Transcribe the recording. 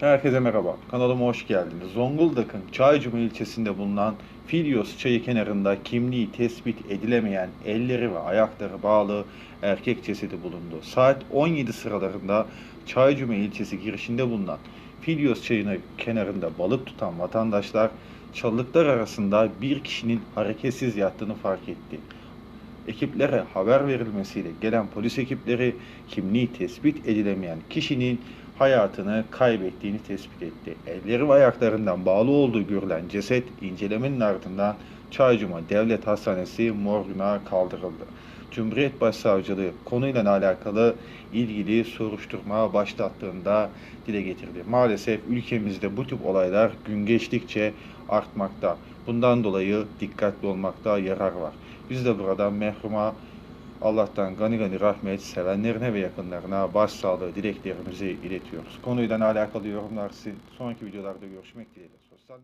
Herkese merhaba. Kanalıma hoş geldiniz. Zonguldak'ın Çaycuma ilçesinde bulunan Filyos çayı kenarında kimliği tespit edilemeyen elleri ve ayakları bağlı erkek cesedi bulundu. Saat 17 sıralarında Çaycuma ilçesi girişinde bulunan Filyos çayını kenarında balık tutan vatandaşlar çalılıklar arasında bir kişinin hareketsiz yattığını fark etti. Ekiplere haber verilmesiyle gelen polis ekipleri kimliği tespit edilemeyen kişinin hayatını kaybettiğini tespit etti. Elleri ve ayaklarından bağlı olduğu görülen ceset incelemenin ardından Çaycuma Devlet Hastanesi morguna kaldırıldı. Cumhuriyet Başsavcılığı konuyla alakalı ilgili soruşturma başlattığında dile getirdi. Maalesef ülkemizde bu tip olaylar gün geçtikçe artmakta. Bundan dolayı dikkatli olmakta yarar var. Biz de burada merhuma Allah'tan gani gani rahmet, sevenlerine ve yakınlarına başsağlığı dileklerimizi iletiyoruz. Konuyla alakalı yorumlar sizin sonraki videolarda görüşmek dileğiyle. Sosyal